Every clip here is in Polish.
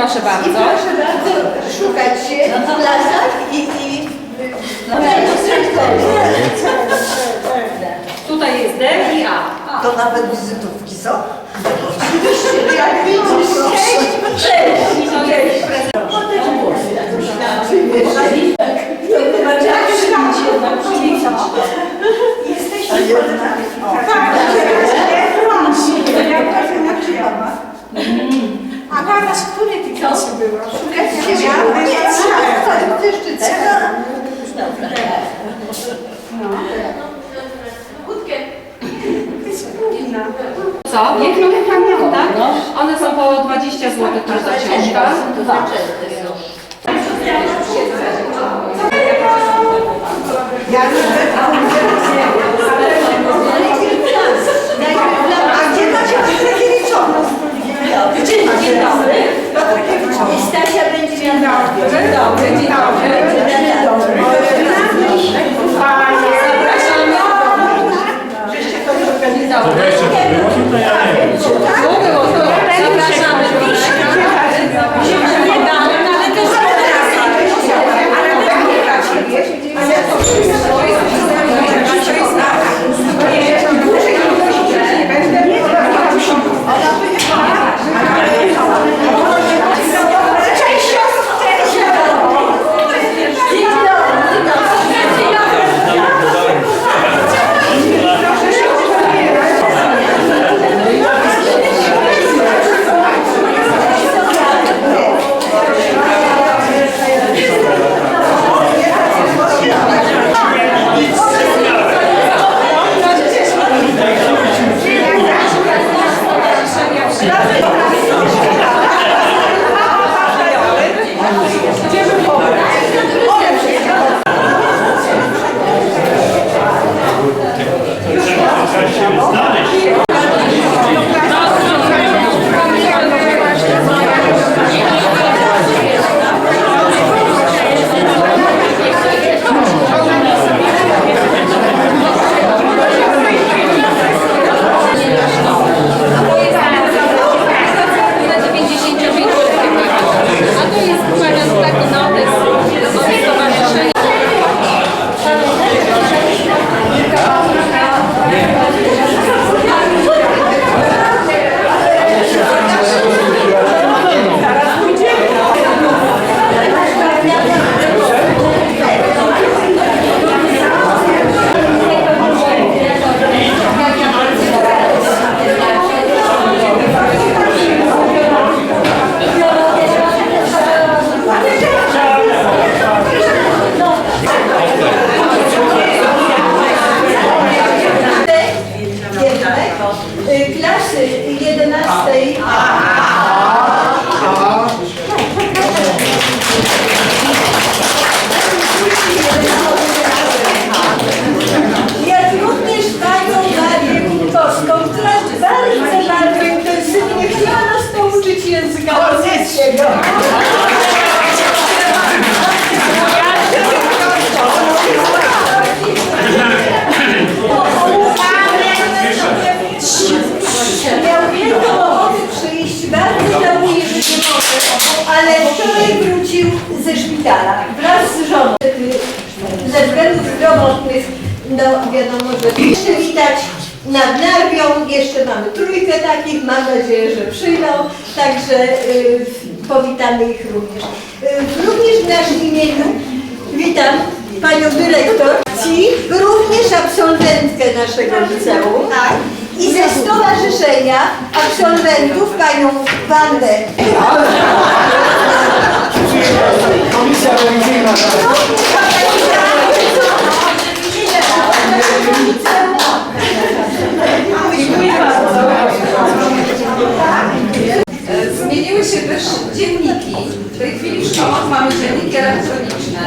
proszę I bardzo. proszę bardzo szukać się w lasach i... i no, Tutaj jest D i A. To nawet wizytówki są? Jak widzisz, cześć, cześć. I to jest prezent. Jesteśmy A z której ty klasy była? Ty szczycę. Co? Nie kluby tak? One są po 20 zł każda książka. A gdzie macie Patrykiewiczowa? Dzień dobry. Rosyjskiego. Miał wielką ochotę przyjść, bardzo żałuje, że nie może, ale wczoraj wrócił ze szpitala wraz z żoną. Ze względów zdrowotnych, no wiadomo, że jeszcze widać nad Narwią, jeszcze mamy trójkę takich, mam nadzieję, że przyjdą, także y, powitamy ich również. Y, również w naszym imieniu witam panią dyrektor, ci również absolwentkę naszego liceum. I ze stowarzyszenia absolwentów panią Wandę Komisja rewizyjna. Zmieniły się też dzienniki. W tej chwili w szkołach mamy dzienniki elektroniczne.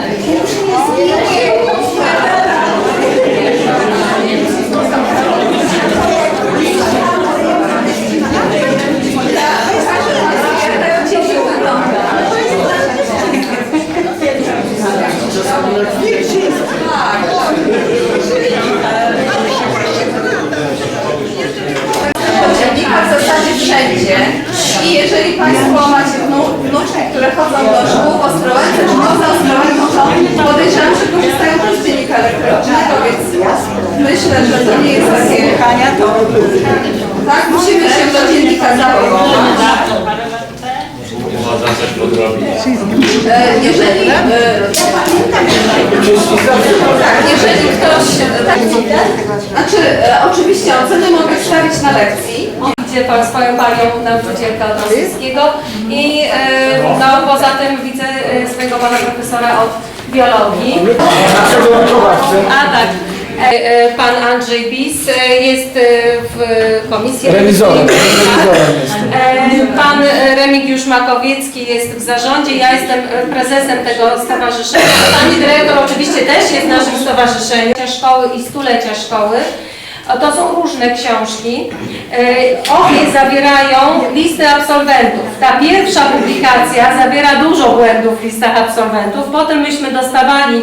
Dziennika w zasadzie wszędzie. I jeżeli Państwo macie wnu- wnuczki, książki, które chodzą do szkół w Ostrołęce, czy poza Ostrołęką, to podejrzewam, że korzystają też z dziennika elektronicznego, więc myślę, że to nie jest takie... Tak, musimy się do dziennika zapowiedzieć. Można coś podrobić. E, Jeżeli, e, tak, jeżeli ktoś, tak, znaczy e, oczywiście oceny mogę stawić na lekcji. Widzę pan swoją panią nauczycielkę od rosyjskiego i no, poza tym widzę swojego pana profesora od biologii. A tak. E, e, Pan Andrzej Bis e, jest w komisji Rewizorem. Pan Remigiusz Makowiecki jest w zarządzie, ja jestem prezesem tego stowarzyszenia. Pani dyrektor oczywiście też jest w naszym stowarzyszeniu. Szkoły i stulecia szkoły. To są różne książki. Obie zawierają listę absolwentów. Ta pierwsza publikacja zawiera dużo błędów w listach absolwentów. Potem myśmy dostawali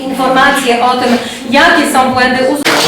informacje o tym, jakie są błędy prowadzi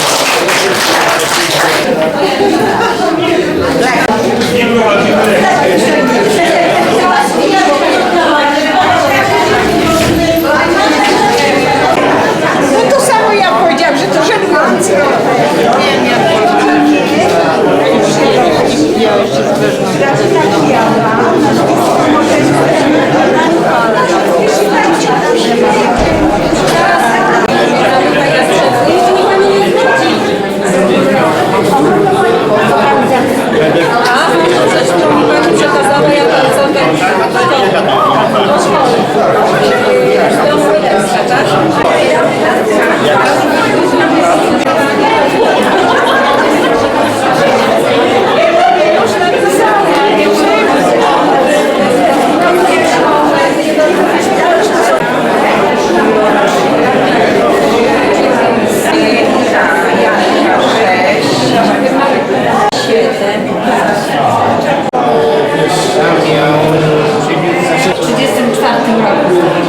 Amen.